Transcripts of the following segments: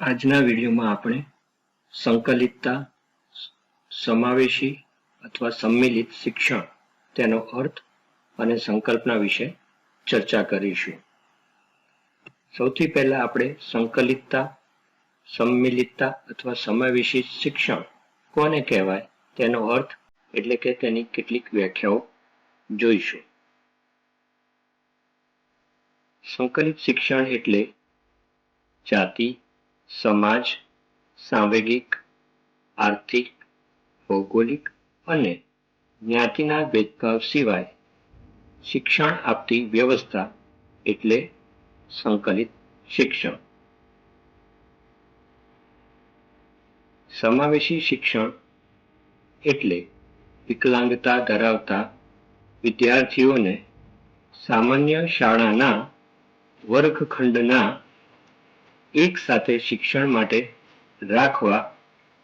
આજના વિડીયોમાં આપણે સંકલિતતા, સમાવેશી અથવા સંમિલિત શિક્ષણ તેનો અર્થ અને સંકલ્પના વિશે ચર્ચા કરીશું. સૌથી પહેલા આપણે સંકલિતતા, સંમિલિતતા અથવા સમાવેશી શિક્ષણ કોને કહેવાય તેનો અર્થ એટલે કે તેની કેટલીક વ્યાખ્યાઓ જોઈશું. સંકલિત શિક્ષણ એટલે જાતિ સમાજ, સાંવેગિક, આર્થિક, ભૌગોલિક અને જ્ઞાતિના ભેદભાવ સિવાય શિક્ષણ આપતી વ્યવસ્થા એટલે સંકલિત શિક્ષણ. સમાવેશી શિક્ષણ એટલે વિકલાંગતા ધરાવતા વિદ્યાર્થીઓને સામાન્ય શાળાના વર્ગખંડના એક સાથે શિક્ષણ માટે રાખવા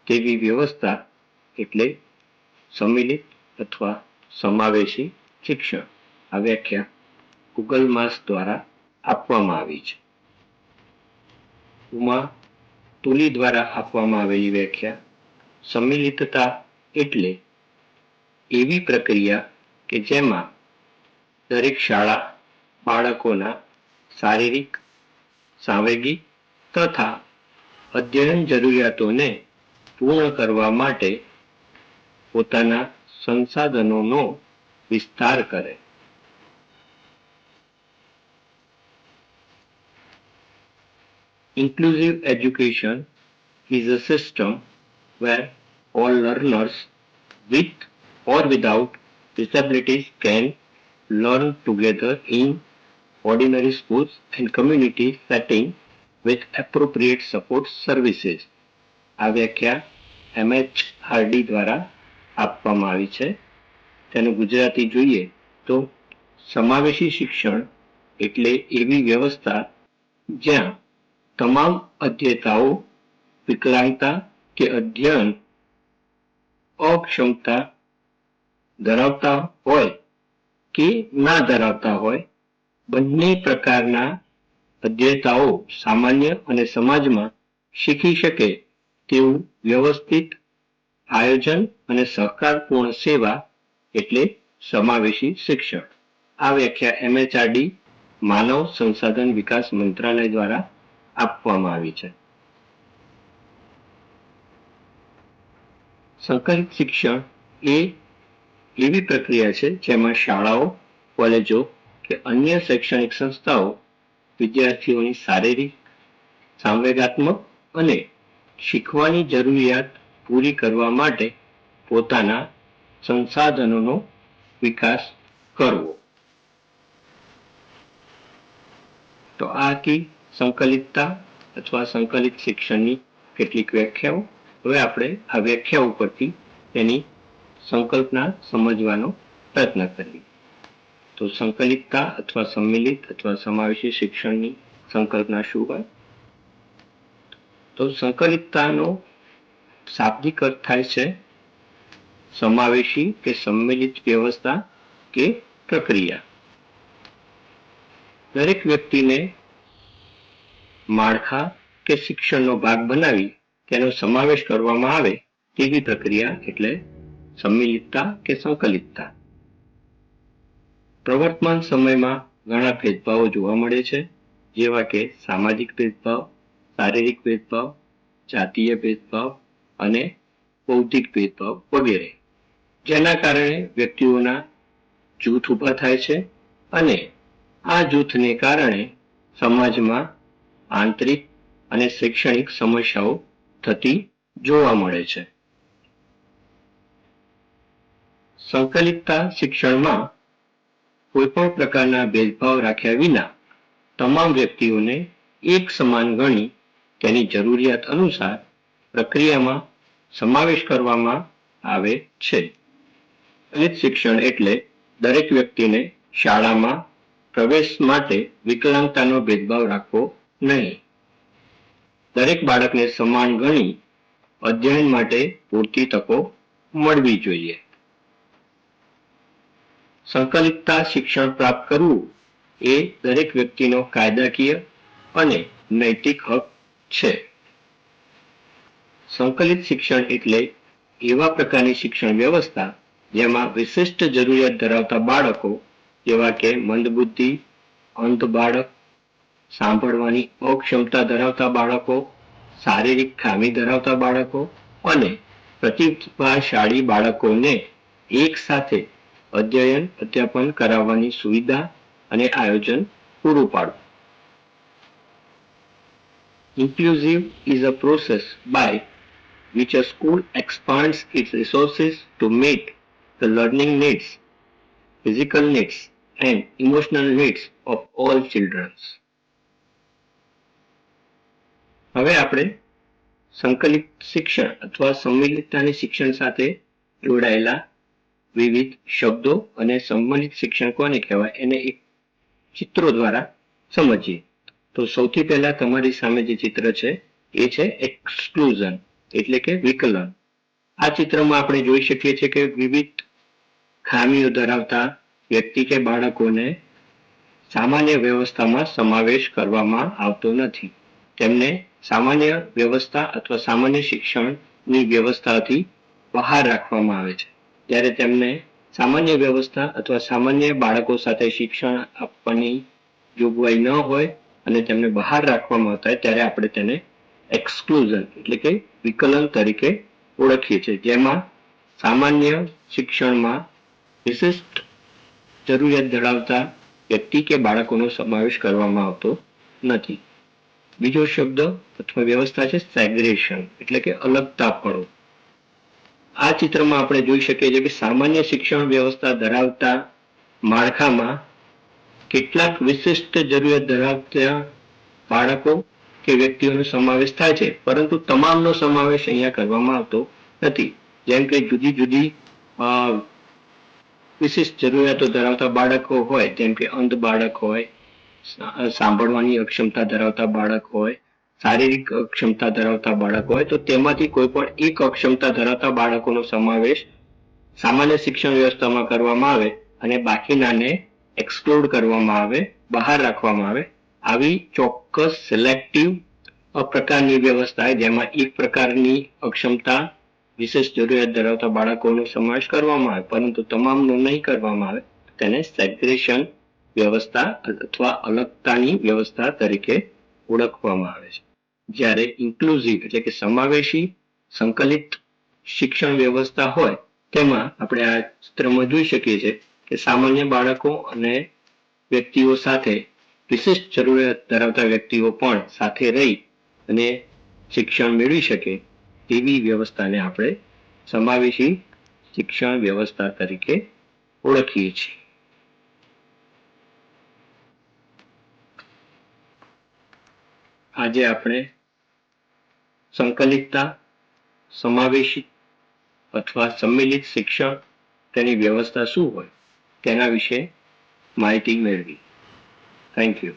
તેવી વ્યવસ્થા એટલે સંમિલિત અથવા સમાવેશી શિક્ષણ. આ વ્યાખ્યા ગૂગલ માસ દ્વારા આપવામાં આવી છે. ઉમા તુલી દ્વારા આપવામાં આવેલી વ્યાખ્યા સંમિલિતતા એટલે એવી પ્રક્રિયા કે જેમાં દરેક શાળા બાળકોના શારીરિક, સાંવેગિક તથા અધ્યયન જરૂરિયાતોને પૂર્ણ કરવા માટે પોતાના સંસાધનોનો વિસ્તાર કરે Inclusive education is a system where all learners with or without disabilities can learn together in ordinary schools and community setting with appropriate support services. આ વ્યાખ્યા એમએચઆરડી દ્વારા આપવામાં આવી છે તેનું ગુજરાતી જોઈએ તો સમાવેશી શિક્ષણ એટલે એવી વ્યવસ્થા જ્યાં તમામ અધ્યેતાઓ, વિકલાંગતા કે અધ્યયન અક્ષમતા ધરાવતા હોય કે ના ધરાવતા હોય, બંને પ્રકારના અધ્યેતાઓ સામાન્ય અને સમાજમાં શીખી શકે તેવું વ્યવસ્થિત આયોજન અને સહકારપૂર્ણ સેવા એટલે સમાવેશી શિક્ષણ. આ વ્યાખ્યા એમએચઆરડી માનવ સંસાધન વિકાસ મંત્રાલય દ્વારા આપવામાં આવી છે. સંકલિત શિક્ષણ એ એવી પ્રક્રિયા છે જેમાં શાળાઓ, કોલેજો કે અન્ય શૈક્ષણિક સંસ્થાઓ વિદ્યાર્થીઓની શારીરિક, સંવેગાત્મક અને શીખવાની જરૂરિયાત પૂરી કરવા માટે પોતાના સંસાધનોનો વિકાસ કરવો. તો આ હતી સંકલિતતા અથવા સંકલિત શિક્ષણની કેટલીક વ્યાખ્યાઓ. હવે આપણે આ વ્યાખ્યા ઉપરથી તેની સંકલ્પના સમજવાનો પ્રયત્ન કરીએ. તો સંકલિતતા અથવા સંમિલિત અથવા સમાવેશી શિક્ષણની સંકલ્પના શું હોય? તો સંકલિતતાનો શાબ્દિક અર્થ થાય છે સમાવેશી કે સંમિલિત વ્યવસ્થા કે પ્રક્રિયા. દરેક વ્યક્તિને માળખા કે શિક્ષણનો ભાગ બનાવી તેનો સમાવેશ કરવામાં આવે તેવી પ્રક્રિયા એટલે સંમિલિતતા કે સંકલિતતા. પ્રવર્તમાન સમયમાં ઘણા ભેદભાવો જોવા મળે છે, જેવા કે સામાજિક ભેદભાવ, શારીરિક ભેદભાવ, જાતીય ભેદભાવ અને બૌદ્ધિક ભેદભાવ વગેરે. જેના કારણે વ્યક્તિઓના જૂથ ઊભા થાય છે અને આ જૂથને કારણે સમાજમાં આંતરિક અને શૈક્ષણિક સમસ્યાઓ થતી જોવા મળે છે. સંકલિતતા શિક્ષણમાં કોઈ પણ પ્રકારના ભેદભાવ રાખ્યા વિના તમામ વ્યક્તિઓને એક સમાન ગણી તેની જરૂરિયાત અનુસાર પ્રક્રિયામાં સમાવેશ કરવામાં આવે છે. દલિત શિક્ષણ એટલે દરેક વ્યક્તિને શાળામાં પ્રવેશ માટે વિકલાંગતાનો ભેદભાવ રાખવો નહીં. દરેક બાળકને સમાન ગણી અધ્યયન માટે પૂરતી તકો મળવી જોઈએ. સંકલિતતા શિક્ષણ પ્રાપ્ત કરવું એ દરેક વ્યક્તિનો કાયદાકીય અને નૈતિક હક છે. સંકલિત શિક્ષણ એટલે એવા પ્રકારની શિક્ષણ વ્યવસ્થા જેમાં વિશિષ્ટ જરૂરિયાત ધરાવતા બાળકો, જેવા કે મંદબુદ્ધિ, અંધ બાળક, સાંભળવાની અક્ષમતા ધરાવતા બાળકો, શારીરિક ખામી ધરાવતા બાળકો અને પ્રતિભાશાળી બાળકોને એક સાથે અધ્યયન અધ્યાપન કરાવવાની સુવિધા અને આયોજન પૂરું પાડવું Inclusive is a process by which a school expands its resources to meet the learning needs, physical needs, and emotional needs of all children. હવે આપણે સંકલિત શિક્ષણ અથવા સંમિલિતતાની શિક્ષણ સાથે જોડાયેલા વિવિધ શબ્દો અને સંબંધિત શિક્ષણ કોને કહેવાય એને એક ચિત્રો દ્વારા સમજીએ. તો સૌથી પહેલા તમારી સામે જે ચિત્ર છે, એ છે એક્સક્લુઝન એટલે કે વિકલન. આ ચિત્રમાં આપણે જોઈ શકીએ છીએ કે વિવિધ ખામીઓ ધરાવતા વ્યક્તિ કે બાળકોને સામાન્ય વ્યવસ્થામાં સમાવેશ કરવામાં આવતો નથી. તેમને સામાન્ય વ્યવસ્થા અથવા સામાન્ય શિક્ષણની વ્યવસ્થાથી બહાર રાખવામાં આવે છે. ત્યારે તેમને સામાન્ય વ્યવસ્થા અથવા સામાન્ય બાળકો સાથે શિક્ષણ આપવાની જોગવાઈ ન હોય અને તેમને બહાર રાખવામાં આવતા હોય, ત્યારે આપણે તેને એક્સક્લુઝન એટલે કે વિકલન તરીકે ઓળખીએ છીએ. જેમાં સામાન્ય શિક્ષણમાં વિશિષ્ટ જરૂરિયાત ધરાવતા વ્યક્તિ કે બાળકોનો સમાવેશ કરવામાં આવતો નથી. બીજો શબ્દ અથવા વ્યવસ્થા છે સેગ્રેશન એટલે કે અલગતાપણું. આ ચિત્રમાં આપણે જોઈ શકીએ છીએ કે સામાન્ય શિક્ષણ વ્યવસ્થા ધરાવતા માળખામાં કેટલાક વિશિષ્ટ જરૂરિયાત ધરાવતા બાળકો કે વ્યક્તિઓનો સમાવેશ થાય છે. પરંતુ તમામનો સમાવેશ અહીંયા કરવામાં આવતો નથી. જેમ કે જુદી જુદી વિશિષ્ટ જરૂરિયાતો ધરાવતા બાળકો હોય, જેમ કે અંધ બાળક હોય સાંભળવાની અક્ષમતા ધરાવતા બાળક હોય શારીરિક અક્ષમતા ધરાવતા બાળક હોય તો તેમાંથી કોઈ પણ એક અક્ષમતા ધરાવતા બાળકોનો સમાવેશ સામાન્ય શિક્ષણ વ્યવસ્થામાં કરવામાં આવે અને બાકીનાને એક્સક્લુડ કરવામાં આવે, બહાર રાખવામાં આવે આવી ચોક્કસ સિલેક્ટિવ પ્રકારની વ્યવસ્થા જેમાં એક પ્રકારની અક્ષમતા વિશેષ જરૂરિયાત ધરાવતા બાળકોનો સમાવેશ કરવામાં આવે, પરંતુ તમામનો નહીં કરવામાં આવે, તેને સેગ્રેશન વ્યવસ્થા અથવા અલગતાની વ્યવસ્થા તરીકે ઓળખવામાં આવે છે. જ્યારે ઇન્ક્લુઝિવ એટલે કે સમાવેશી, સંકલિત શિક્ષણ વ્યવસ્થા હોય, તેમાં આપણે આ ચિત્રમાં જોઈ શકીએ છીએ કે સામાન્ય બાળકો અને વ્યક્તિઓ સાથે વિશિષ્ટ જરૂરિયાત ધરાવતા વ્યક્તિઓ પણ સાથે રહી અને શિક્ષણ મેળવી શકે તેવી વ્યવસ્થાને આપણે સમાવેશી શિક્ષણ વ્યવસ્થા તરીકે ઓળખીએ છીએ. આજે આપણે સંકલિતતા, સમાવેશિત અથવા સંમિલિત શિક્ષણ તેની વ્યવસ્થા શું હોય તેના વિશે માહિતી મેળવી. Thank you